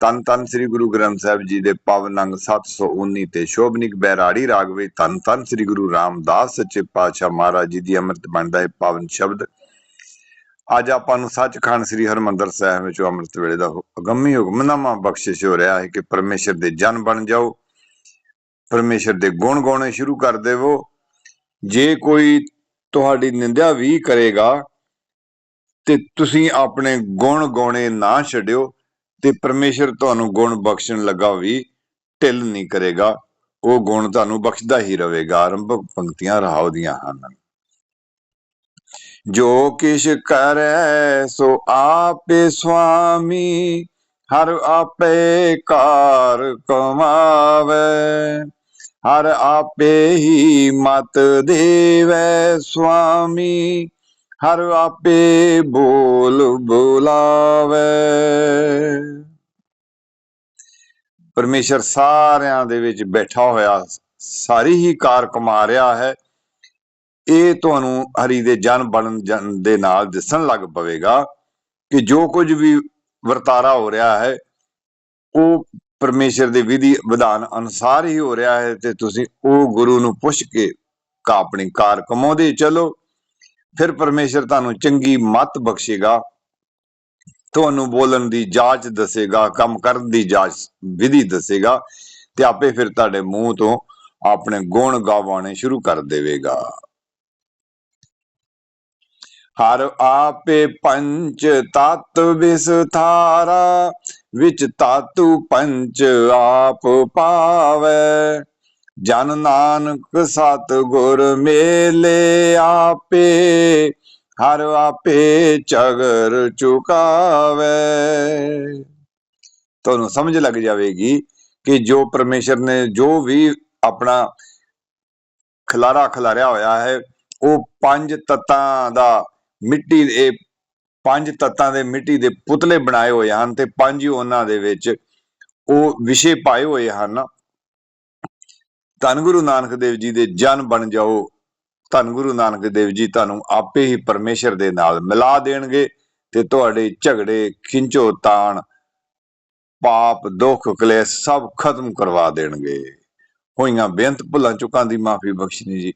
ਤਨ ਤਨ ਸ੍ਰੀ ਗੁਰੂ ਗ੍ਰੰਥ ਸਾਹਿਬ ਜੀ ਦੇ ਪਾਵਨ ਅੰਗ 719 ਤੇ ਸ਼ੋਭਨਿਕ ਬੈਰਾੜੀ ਰਾਗ ਵਿੱਚ ਤਨ ਤਨ ਸ੍ਰੀ ਗੁਰੂ ਰਾਮਦਾਸ ਸੱਚੇ ਪਾਤਸ਼ਾਹ ਮਹਾਰਾਜ ਜੀ ਦੀ ਅੰਮ੍ਰਿਤ ਬਣਦਾ ਹੈ ਪਾਵਨ ਸ਼ਬਦ। ਅੱਜ ਆਪਾਂ ਨੂੰ ਸੱਚਖੰਡ ਸ੍ਰੀ ਹਰਮੰਦਰ ਸਾਹਿਬ ਵਿੱਚ ਅੰਮ੍ਰਿਤ ਵੇਲੇ ਦਾ ਅਗੰਮੀ ਹੁਕਮਨਾਮਾ ਬਖਸ਼ਿਸ਼ ਹੋ ਰਿਹਾ ਹੈ ਕਿ ਪਰਮੇਸ਼ਰ ਦੇ ਜਨ ਬਣ ਜਾਓ, ਪਰਮੇਸ਼ਰ ਦੇ ਗੁਣ ਗਾਉਣੇ ਸ਼ੁਰੂ ਕਰ ਦੇਵੋ। ਜੇ ਕੋਈ ਤੁਹਾਡੀ ਨਿੰਦਿਆ ਵੀ ਕਰੇਗਾ ਤੇ ਤੁਸੀਂ ਆਪਣੇ ਗੁਣ ਗਾਉਣੇ ਨਾ ਛੱਡਿਓ ਤੇ ਪਰਮੇਸ਼ਰ ਤੁਹਾਨੂੰ ਗੁਣ ਬਖਸ਼ਣ ਲੱਗਾ ਵੀ ਢਿੱਲ ਨਹੀਂ ਕਰੇਗਾ, ਉਹ ਗੁਣ ਤੁਹਾਨੂੰ ਬਖਸ਼ਦਾ ਹੀ ਰਹੇਗਾ। ਆਰੰਭਕ ਪੰਕਤੀਆਂ ਰਹਾਉ ਦੀਆਂ ਹਨ। ਜੋ ਕਿਛ ਕਰੈ, ਸੋ ਆਪੇ ਸੁਆਮੀ ਹਰ ਆਪੇ ਕਾਰ ਕਮਾਵੇ। ਹਰ ਆਪੇ ਹੀ ਮਤ ਦੇਵੈ ਸੁਆਮੀ। ਹਰ ਆਪੇ ਬੋਲ ਬੁਲਾਵੇ। ਪਰਮੇਸ਼ਰ ਸਾਰਿਆਂ ਦੇ ਵਿੱਚ ਬੈਠਾ ਹੋਇਆ, ਸਾਰੀ ਹੀ ਕਾਰ ਕਮਾ ਰਿਹਾ ਹੈ। ਇਹ ਤੁਹਾਨੂੰ ਹਰੀ ਦੇ ਜਨ ਬਣਨ ਦੇ ਨਾਲ ਦਿਸਣ ਲੱਗ ਪਵੇਗਾ ਕਿ ਜੋ ਕੁਝ ਵੀ ਵਰਤਾਰਾ ਹੋ ਰਿਹਾ ਹੈ, ਉਹ ਪਰਮੇਸ਼ਰ ਦੇ ਵਿਧੀ ਵਿਧਾਨ ਅਨੁਸਾਰ ਹੀ ਹੋ ਰਿਹਾ ਹੈ ਤੇ ਤੁਸੀਂ ਉਹ ਗੁਰੂ ਨੂੰ ਪੁੱਛ ਕੇ ਕਾ ਆਪਣੀ ਕਾਰ ਕਮਾਉਂਦੇ ਚਲੋ। ਫਿਰ ਪਰਮੇਸ਼ਰ ਤੁਹਾਨੂੰ ਚੰਗੀ ਮਤ ਬਖਸ਼ੇਗਾ। ਤੁਹਾਨੂੰ ਬੋਲਣ ਦੀ ਜਾਂਚ ਦੱਸੇਗਾ, ਕੰਮ ਕਰਨ ਦੀ ਜਾਂਚ ਵਿਧੀ ਦੱਸੇਗਾ ਤੇ ਆਪੇ ਫਿਰ ਤੁਹਾਡੇ ਮੂੰਹ ਤੋਂ ਆਪਣੇ ਗੁਣ ਗਾਵਾਣੇ ਸ਼ੁਰੂ ਕਰ ਦੇਵੇਗਾ। ਹਰ ਆਪੇ ਪੰਚ ਤਤ ਵਿਸਥਾਰਾ, ਵਿੱਚ ਤਾਤੂ ਪੰਚ ਆਪ ਪਾਵੇ। ਜਨ ਨਾਨਕ ਸਤ ਗੁਰ ਮੇਲੇ ਆਪੇ, ਹਰ ਆਪੇ ਚਗਰ ਚੁਕਾਵੇ। ਤੁਹਾਨੂੰ ਸਮਝ ਲੱਗ ਜਾਵੇਗੀ ਕਿ ਜੋ ਪਰਮੇਸ਼ਰ ਨੇ ਜੋ ਵੀ ਆਪਣਾ ਖਲਾਰਾ ਖਲਾਰਿਆ ਹੋਇਆ ਹੈ, ਉਹ ਪੰਜ ਤੱਤਾਂ ਦਾ ਮਿੱਟੀ ਦੇ, ਪੰਜ ਤੱਤਾਂ ਦੇ ਮਿੱਟੀ ਦੇ ਪੁਤਲੇ ਬਣਾਏ ਹੋਏ ਹਨ ਤੇ ਪੰਜ ਹੀ ਉਹਨਾਂ ਦੇ ਵਿੱਚ ਉਹ ਵਿਸ਼ੇ ਪਾਏ ਹੋਏ ਹਨ। ਧੰਨ ਗੁਰੂ ਨਾਨਕ ਦੇਵ ਜੀ ਦੇ ਜਨ ਬਣ ਜਾਓ। ਧੰਨ ਗੁਰੂ ਨਾਨਕ ਦੇਵ ਜੀ ਤੁਹਾਨੂੰ ਆਪੇ ਹੀ ਪਰਮੇਸ਼ਰ ਦੇ ਨਾਲ ਮਿਲਾ ਦੇਣਗੇ ਤੇ ਤੁਹਾਡੇ ਝਗੜੇ ਖਿੰਚੋ ਤਾਣ, ਪਾਪ, ਦੁੱਖ, ਕਲੇਸ਼ ਸਭ ਖਤਮ ਕਰਵਾ ਦੇਣਗੇ। ਹੋਈਆਂ ਬੇਅੰਤ ਭੁੱਲਾਂ ਚੁੱਕਾਂ ਦੀ ਮਾਫੀ ਬਖਸ਼ਣੀ ਜੀ।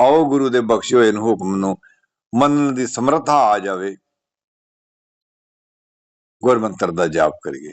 ਆਓ ਗੁਰੂ ਦੇ ਬਖਸ਼ੇ ਹੋਏ ਨੂੰ ਹੁਕਮ ਨੂੰ ਮੰਨਣ ਦੀ ਸਮਰੱਥਾ ਆ ਜਾਵੇ। ਗੁਰਮੰਤਰ ਦਾ ਜਾਪ ਕਰੀਏ।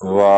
वा